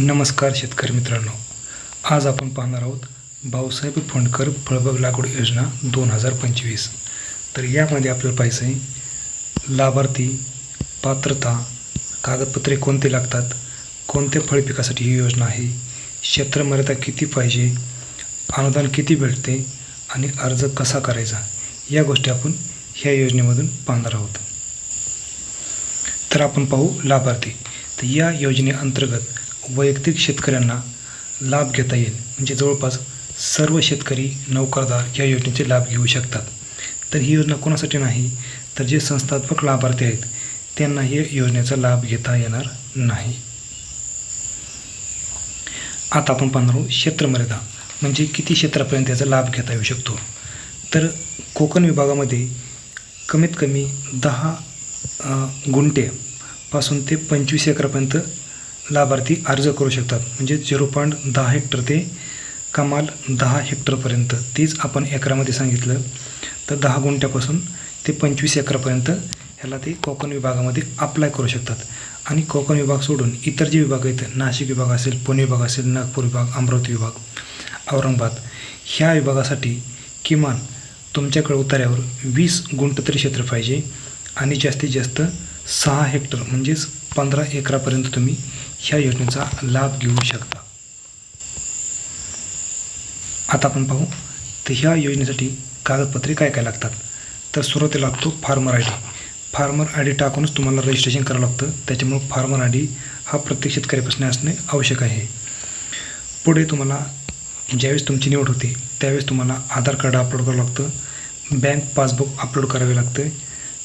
नमस्कार शेतकरी मित्रांनो. आज आपण पाहणार आहोत भाऊसाहेब फोंडकर फळबाग लागवड योजना दोन हजार पंचवीस. तर यामध्ये आपल्याला पाहिजे आहे लाभार्थी पात्रता कागदपत्रे कोणते लागतात कोणत्या फळ पिकासाठी ही योजना आहे क्षेत्र मर्यादा किती पाहिजे अनुदान किती भेटते आणि अर्ज कसा करायचा या गोष्टी आपण ह्या योजनेमधून पाहणार आहोत. तर आपण पाहू लाभार्थी. तर या योजनेअंतर्गत वैयक्तिक शेतकऱ्यांना लाभ घेता येईल. म्हणजे जवळपास सर्व शेतकरी नौकरदार या योजनेचे लाभ घेऊ शकतात. तर ही योजना कोणासाठी नाही तर जे संस्थात्मक लाभार्थी आहेत त्यांना ही योजनेचा लाभ घेता येणार नाही. आता आपण पाहणार आहोत क्षेत्रमर्यादा. म्हणजे किती क्षेत्रापर्यंत याचा लाभ घेता येऊ शकतो? तर कोकण विभागामध्ये कमीत कमी दहा गुंठे पासून ते पंचवीस एकरापर्यंत लाभार्थी अर्ज करू शकतात. म्हणजे झिरो पॉईंट दहा हेक्टर ते कमाल दहा हेक्टरपर्यंत तीच आपण एकरामध्ये सांगितलं. तर दहा गुंठ्यापासून ते पंचवीस एकरापर्यंत ह्याला ते कोकण विभागामध्ये अप्लाय करू शकतात. आणि कोकण विभाग सोडून इतर जे विभाग आहेत नाशिक विभाग असेल पुणे विभाग असेल नागपूर विभाग अमरावती विभाग औरंगाबाद ह्या विभागासाठी किमान तुमच्याकडे उतार्यावर वीस गुंठ तरी क्षेत्र पाहिजे. आणि जास्तीत जास्त सहा हेक्टर म्हणजेच पंधरा एकरापर्यंत तुम्ही ह्या योजनेचा लाभ घेऊ शकता. आता आपण पाहू तर ह्या योजनेसाठी कागदपत्रे काय काय लागतात? तर सुरुवातीला लागतो farmer I D. Farmer I D टाकूनच तुम्हाला रजिस्ट्रेशन करावं लागतं. त्याच्यामुळं फार्मर आय डी हा प्रत्येक शेतकऱ्यापासून असणे आवश्यक आहे. पुढे तुम्हाला ज्यावेळेस तुमची निवड होते त्यावेळेस तुम्हाला आधार कार्ड अपलोड करावं लागतं. बँक पासबुक अपलोड करावे लागतं.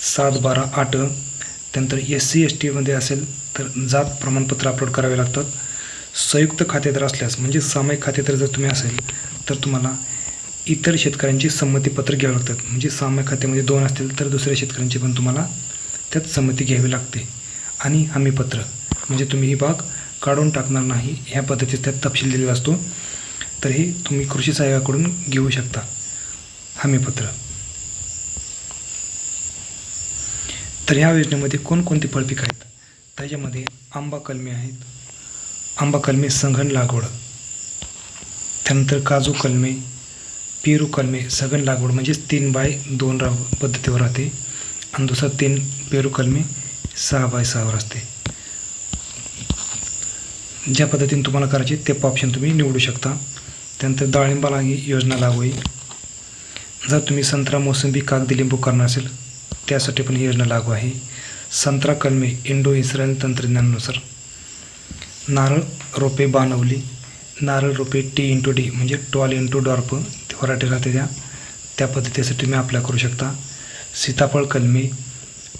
सात बारा आठ त्यानंतर एस सी एस टीमध्ये असेल तर जात प्रमाणपत्र अपलोड करावे लागतात. संयुक्त खातेदार असल्यास म्हणजे सामायिक खातेदार जर तुम्ही असेल तर तुम्हाला इतर शेतकऱ्यांची संमतीपत्र घ्यावं लागतात. म्हणजे सामायिक खात्यामध्ये दोन असतील तर दुसऱ्या शेतकऱ्यांची पण तुम्हाला त्यात संमती घ्यावी लागते. आणि हमीपत्र म्हणजे तुम्ही ही बाग काढून टाकणार नाही ह्या पद्धतीचा त्यात तपशील दिलेला असतो. तर हे तुम्ही कृषी सहाय्याकडून घेऊ शकता. हमीपत्र तर ह्या योजनेमध्ये कोणकोणती फळपीक आहेत? त्याच्यामध्ये आंबा कलमे आहेत. आंबा कलमी संघन लागवड. त्यानंतर काजू कलमे पेरू कलमे सघन लागवड म्हणजेच तीन बाय दोन रा पद्धतीवर राहते. आणि दुसरा तीन पेरू कलमे सहा बाय सहावर असते. ज्या पद्धतीने तुम्हाला करायचे ते ऑप्शन तुम्ही निवडू शकता. त्यानंतर डाळिंबाला ही योजना लागू होईल जर तुम्ही संत्रा मोसंबी कागदी लिंबू करणार असेल त्यासाठी पण ही योजना लागू आहे. संत्रा कलमे इंडो इस्रायल तंत्रज्ञानानुसार. नारळ रोपे बाणवली नारळ रोपे टी इंटू डी म्हणजे ट्वेल्व इंटू डॉर्प ते राहते त्या. त्या पद्धतीसाठी तुम्ही अप्लाय करू शकता. सीताफळ कलमे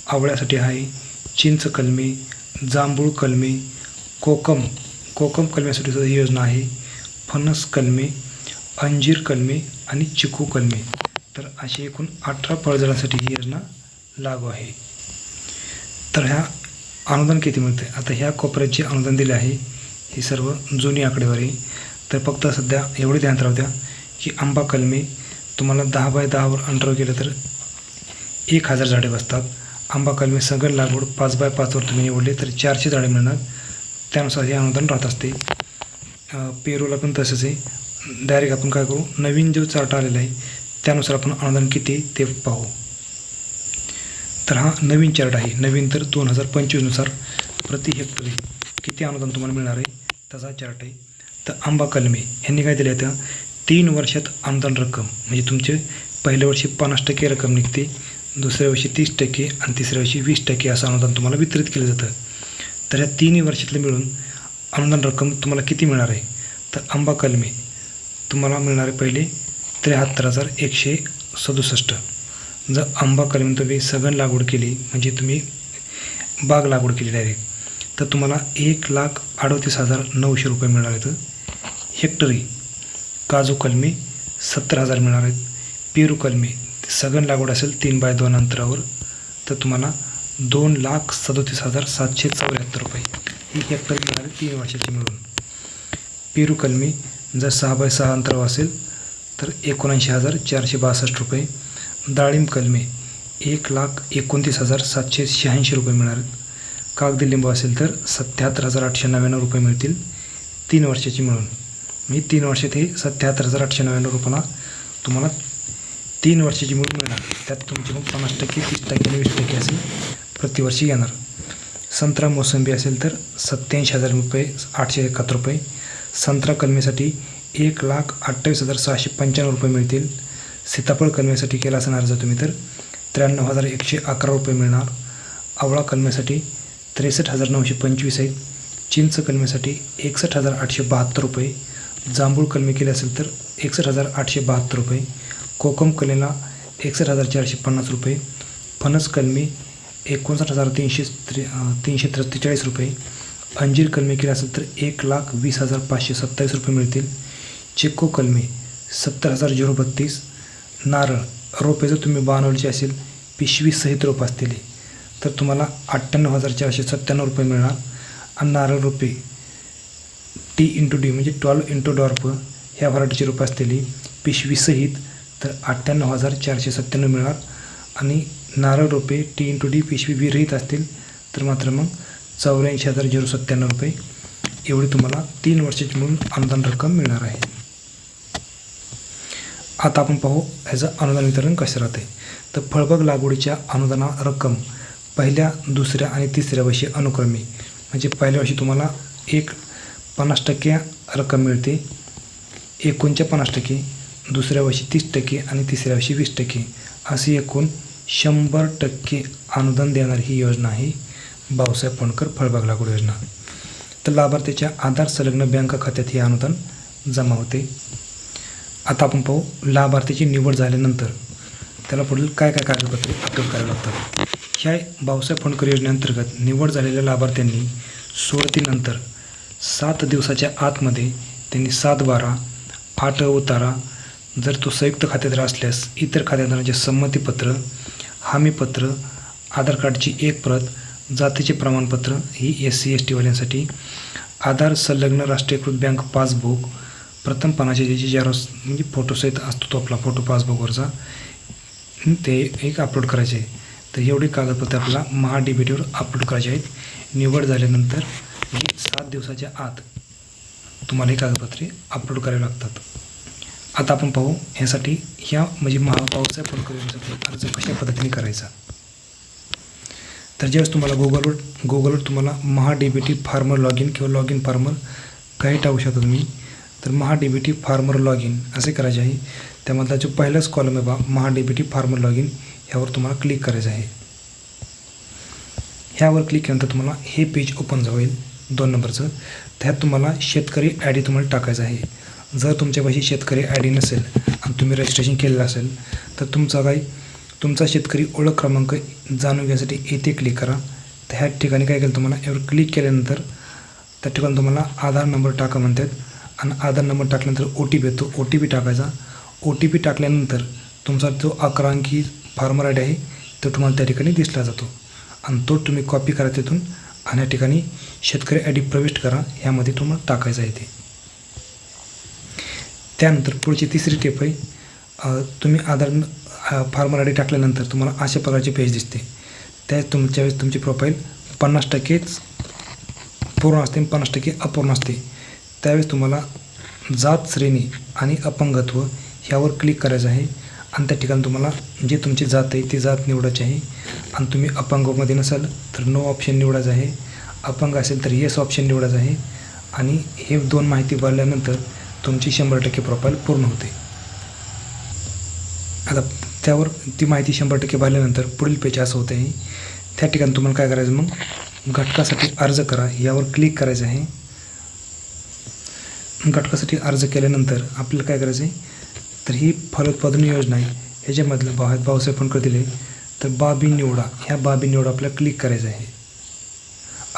आवळ्यासाठी आहे. चिंच कलमे जांभूळ कलमे कोकम. कोकम कलमेसाठी सुद्धा ही योजना आहे. फणस कलमे अंजीर कलमे आणि चिकू कलमे. तर अशी एकूण अठरा फळझाडांसाठी ही योजना लागू आहे. तर ह्या अनुदान किती मिळते आता ह्या कोपऱ्याचे अनुदान दिले आहे ही सर्व जुनी आकडेवारी. तर फक्त सध्या एवढे ध्यानात राहू द्या की आंबा कलमी तुम्हाला दहा बाय दहावर अंडर गेलं तर एक हजार झाडे बसतात. आंबा कलमी सगळं लागवड पाच बाय पाचवर तुम्ही निवडले तर चारशे झाडे मिळणार. त्यानुसार हे अनुदान राहत असते. पेरूला पण तसंच आहे. डायरेक्ट आपण काय करू? नवीन जो चार्ट आलेला आहे त्यानुसार आपण अनुदान किती ते पाहू. तर हा नवीन चार्ट आहे. नवीन तर दोन हजार पंचवीसनुसार प्रति हेक्टरी किती अनुदान तुम्हाला मिळणार आहे? तसा चार्ट आहे. तर आंबा कलमे ह्यांनी काय दिलं आहे तीन वर्षात अनुदान रक्कम म्हणजे तुमचे पहिल्या वर्षी पन्नास टक्के रक्कम निघते दुसऱ्या वर्षी तीस टक्के आणि तिसऱ्या वर्षी वीस टक्के असं अनुदान तुम्हाला वितरित केलं जातं. तर ह्या तिन्ही वर्षातलं मिळून अनुदान रक्कम तुम्हाला किती मिळणार आहे? तर आंबा कलमे तुम्हाला मिळणार आहे पहिले त्र्याहत्तर हजार एकशे सदुसष्ट. जर आंबा कलमी तुम्ही सघन लागवड केली म्हणजे तुम्ही बाग लागवड केली डायरेक्ट तर तुम्हाला एक लाख अडतीस हजार नऊशे रुपये मिळणार आहेत. हेक्टरी काजू कलमी सत्तर हजार मिळणार आहेत. पेरू कलमी सघन लागवड असेल तीन बाय दोन अंतरावर तर तुम्हाला दोन लाख सदोतीस हजार सातशे चौऱ्याहत्तर रुपये ही हेक्टर मिळणार आहे तीन वर्षाची मिळून. पेरू कलमी जर सहा बाय सहा अंतरावर असेल तर एकोणऐंशी हजार चारशे बासष्ट रुपये. डाळिंब कलमे एक लाख एकोणतीस हजार सातशे शहाऐंशी रुपये मिळणार. आहेत कागदी लिंबू असेल तर सत्याहत्तर हजार आठशे नव्याण्णव रुपये मिळतील. तीन वर्षाची मिळून. मी तीन वर्षात हे सत्याहत्तर हजार आठशे नव्याण्णव रुपयाला तुम्हाला तीन वर्षाची मिळून मिळणार. त्यात तुमची मग पन्नास टक्के तीस टक्के आणि वीस टक्के असे प्रतिवर्षी येणार. संत्रा मोसंबी असेल तर सत्याऐंशी हजार रुपये आठशे एकाहत्तर रुपये. संत्रा कलमीसाठी एक लाख अठ्ठावीस हजार सहाशे पंच्याण्णव रुपये मिळतील. सीताफळ कलमेसाठी केला असणार जर तुम्ही तर. त्र्याण्णव हजार एकशे अकरा रुपये मिळणार. आवळा कलमेसाठी त्रेसष्ट हजार नऊशे पंचवीस आहेत चिंच कलमेसाठी एकसष्ट हजार आठशे बहात्तर रुपये. जांभूळ कलमी केली असेल तर एकसष्ट हजार आठशे बहात्तर रुपये. कोकम कलेला एकसष्ट हजार चारशे पन्नास रुपये. फणस कलमी एकोणसाठ हजार तीनशे त्रे तीनशे त्रेचाळीस रुपये. अंजीर कलमी केली असेल तर एक लाख वीस हजार पाचशे सत्तावीस रुपये मिळतील. चिक्को कलमी सत्तर हजार झिरो बत्तीस. नारळ रोपे जर तुम्ही बानवलीची असेल पिशवी सहित रोप असतील तर तुम्हाला अठ्ठ्याण्णव हजार चारशे सत्त्याण्णव रुपये मिळणार. आणि नारळ रोपे टी इंटू डी म्हणजे ट्वेल्व इंटू डॉर्प ह्या व्हरायटीची रोपं असलेली पिशवीसहित तर अठ्ठ्याण्णव हजार चारशे सत्त्याण्णव मिळणार. आणि नारळ रोपे टी इंटू डी पिशवी विरहित असतील तर मात्र मग चौऱ्याऐंशी हजार झिरो सत्त्याण्णव रुपये एवढी तुम्हाला तीन वर्षाची म्हणून अनुदान रक्कम मिळणार आहे. आता आपण पाहू ह्याचं अनुदान वितरण कसं राहते. तर फळबाग लागवडीच्या अनुदाना रक्कम पहिल्या दुसऱ्या आणि तिसऱ्या वर्षी अनुक्रमे. म्हणजे पहिल्या वर्षी तुम्हाला एक पन्नास टक्के रक्कम मिळते. एकूणच्या पन्नास टक्के दुसऱ्या वर्षी तीस टक्के आणि तिसऱ्या वर्षी वीस टक्के. अशी एकूण शंभर टक्के अनुदान देणारी ही योजना आहे भाऊसाहेब फोंडकर फळबाग लागवड योजना. तर लाभार्थीच्या आधार संलग्न बँक खात्यात हे अनुदान जमा होते. आता आपण पाहू लाभार्थीची निवड झाल्यानंतर त्याला पुढील काय काय कागदपत्रे अपलोड करावी लागतात? ह्या भाऊसाहेब फणकर योजनेअंतर्गत निवड झालेल्या लाभार्थ्यांनी सोडतीनंतर सात दिवसाच्या आतमध्ये त्यांनी सात बारा आठ उतारा जर तो संयुक्त खातेदार असल्यास इतर खातेदारांचे संमतीपत्र हमीपत्र आधार कार्डची एक प्रत जातीचे प्रमाणपत्र ही एस सी एस टीवाल्यांसाठी आधार संलग्न राष्ट्रीयकृत बँक पासबुक प्रथम पानाचे जे जेरॉक्स म्हणजे फोटोसहित असतो तो आपला फोटो पासबुकवरचा ते एक अपलोड करायचे. तर एवढी कागदपत्रे आपल्याला महा डी बी टीवर अपलोड करायचे आहेत. निवड झाल्यानंतर सात दिवसाच्या आत तुम्हाला ही कागदपत्रे अपलोड करावी लागतात. आता आपण पाहू ह्यासाठी ह्या म्हणजे महा पावसाळ्या पण करण्यासाठी अर्ज कशा पद्धतीने करायचा. तर ज्यावेळेस तुम्हाला गुगलवर गुगलवर तुम्हाला Maha D B T farmer log in किंवा लॉग इन फार्मर काही टाकू शकता तुम्ही तर Maha D B T farmer log in असे करायचे आहे. त्यामधला जो पहिलाच कॉलम आहे बा Maha D B T farmer log in ह्यावर तुम्हाला क्लिक करायचं आहे. ह्यावर क्लिक केल्यानंतर तुम्हाला हे पेज ओपन होईल दोन नंबरचं. त्यात तुम्हाला शेतकरी आय डी तुम्हाला टाकायचं आहे. जर तुमच्यापाशी शेतकरी आय डी नसेल आणि तुम्ही रजिस्ट्रेशन केलेलं असेल तर तुमचा काही तुमचा शेतकरी ओळख क्रमांक जाणून घेण्यासाठी येथे क्लिक करा. तर ह्या ठिकाणी काय केलं तुम्हाला यावर क्लिक केल्यानंतर त्या ठिकाणी तुम्हाला आधार नंबर टाका म्हणतात. आणि आधार नंबर टाकल्यानंतर ओ टी पी येतो. ओ टी पी टाकायचा. ओ टी पी टाकल्यानंतर तुमचा जो अकरा अंकी फार्मर आय डी आहे तो तुम्हाला त्या ठिकाणी दिसला जातो. आणि तो तुम्ही कॉपी करा तिथून आणि या ठिकाणी शेतकरी आय डी प्रविष्ट करा. ह्यामध्ये तुम्हाला टाकायचं आहे ते. त्यानंतर पुढची तिसरी टेप आहे. तुम्ही आधार फार्मर आय डी टाकल्यानंतर तुम्हाला अशा प्रकारची पेज दिसते. त्या तुमच्या वेळेस तुमची प्रोफाईल पन्नास टक्केच पूर्ण असते पन्नास टक्के अपूर्ण असते. त्यावेळेस तुम्हाला जात श्रेणी आणि अपंगत्व ह्यावर क्लिक करायचं आहे. आणि त्या ठिकाणी तुम्हाला जे तुमची जात आहे ती जात निवडायची आहे. आणि तुम्ही अपंगमध्ये नसाल तर नो ऑप्शन निवडायचं आहे. अपंग असेल तर येस ऑप्शन निवडायचं आहे. आणि हे दोन माहिती भरल्यानंतर तुमची शंभर टक्के प्रोफाईल पूर्ण होते. आता त्यावर ती माहिती शंभर टक्के भरल्यानंतर पुढील पेज असं होतं आहे त्या ठिकाणी तुम्हाला काय करायचं मग? घटकासाठी अर्ज करा. यावर क्लिक करायचं आहे. घटकासाठी अर्ज केल्यानंतर आपल्याला काय करायचं आहे तर ही फलोत्पादन योजना आहे. ह्याच्यामधलं भाव भाऊसाहेब फंडकर दिले तर बाबी निवडा. ह्या बाबी निवडा आपल्याला क्लिक करायचं आहे.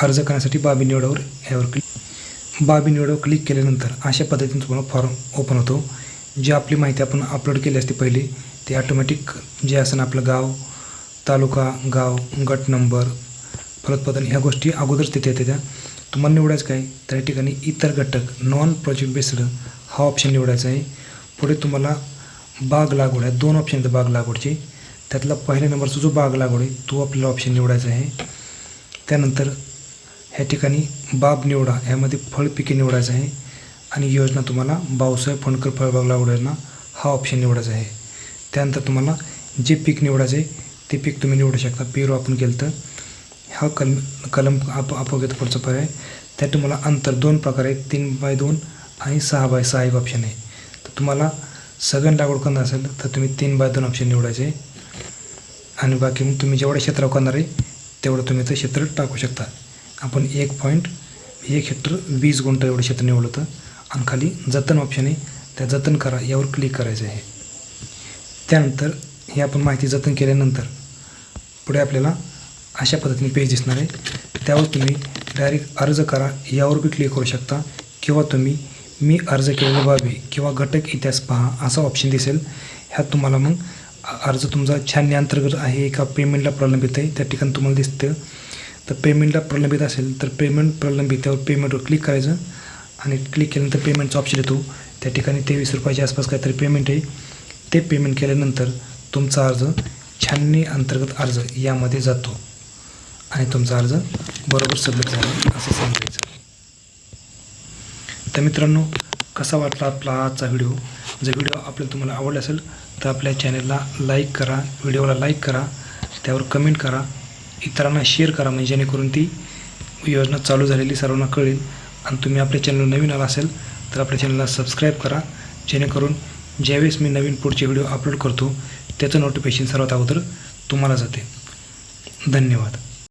अर्ज करण्यासाठी बाबी निवडावर ह्यावर क्लिक बाबी निवडावर क्लिक केल्यानंतर अशा पद्धतीने तुम्हाला फॉर्म ओपन होतो. जी आपली माहिती आपण अपलोड केली असते पहिली ते ऑटोमॅटिक जे असं आपलं गाव तालुका गाव गट नंबर फलोत्पादन ह्या गोष्टी अगोदरच तिथे येते त्या तुम्हाला निवडायचं काय? तर या ठिकाणी इतर घटक नॉन प्रोजेक्ट बेस्ड हा ऑप्शन निवडायचा आहे. पुढे तुम्हाला बाग लागवड आहे. दोन ऑप्शन आहेत बाग लागवडचे. त्यातला पहिल्या नंबरचा जो बाग लागवड आहे तो आपल्याला ऑप्शन निवडायचा आहे. त्यानंतर ह्या ठिकाणी बाब निवडा ह्यामध्ये फळपिके निवडायचं आहे. आणि योजना तुम्हाला बावसाहेब फणकर फळबाग लागवड योजना हा ऑप्शन निवडायचा आहे. त्यानंतर तुम्हाला जे पीक निवडायचं आहे ते पीक तुम्ही निवडू शकता. पेरू आपण केलं तर हा कलम कलम आप अपघात पुढचा पर्याय. त्यात तुम्हाला अंतर दोन प्रकार आहेत तीन बाय दोन आणि सहा बाय सहा एक ऑप्शन आहे. तर तुम्हाला सगळं लागवड करणार असेल तर तुम्ही तीन बाय दोन ऑप्शन निवडायचे. आणि बाकी मग तुम्ही जेवढ्या क्षेत्रावर करणार आहे तेवढं तुम्ही ते क्षेत्र टाकू शकता. आपण एक पॉईंट एक हेक्टर वीस गुंठ एवढं क्षेत्र निवडलं होतं. आणि खाली जतन ऑप्शन आहे त्या जतन करा यावर क्लिक करायचं आहे. त्यानंतर हे आपण माहिती जतन केल्यानंतर पुढे आपल्याला अशा पद्धतीने पेज दिसणार आहे. त्यावर तुम्ही डायरेक्ट अर्ज करा. यावर बी क्लिक करू शकता. किंवा तुम्ही मी अर्ज केलेल्या बाबी किंवा घटक इतिहास पहा. असा ऑप्शन दिसेल. ह्यात तुम्हाला मग अर्ज तुमचा छाननी अंतर्गत आहे का पेमेंटला प्रलंबित आहे त्या ठिकाणी तुम्हाला दिसतं. तर पेमेंटला प्रलंबित असेल तर पेमेंट प्रलंबित त्यावर पेमेंटवर क्लिक करायचं. आणि क्लिक केल्यानंतर पेमेंटचा ऑप्शन येतो. त्या ठिकाणी तेवीस रुपयाच्या आसपास काहीतरी पेमेंट आहे. ते पेमेंट केल्यानंतर तुमचा अर्ज छाननी अंतर्गत अर्ज यामध्ये जातो. आणि तुमचा अर्ज बरोबर सबमिट झाला असं सांगायचं. तर मित्रांनो कसा वाटला आपला आजचा व्हिडिओ? जर व्हिडिओ आपल्याला तुम्हाला आवडला असेल तर आपल्या चॅनलला लाईक करा व्हिडिओला लाईक करा त्यावर कमेंट करा इतरांना शेअर करा म्हणजे जेणेकरून ती योजना चालू झालेली सर्वांना कळेल. आणि तुम्ही आपल्या चॅनल नवीन आला असेल तर आपल्या चॅनलला सबस्क्राईब करा जेणेकरून ज्यावेळेस मी नवीन पुढचे व्हिडिओ अपलोड करतो त्याचं नोटिफिकेशन सर्वात अगोदर तुम्हाला जाते. धन्यवाद.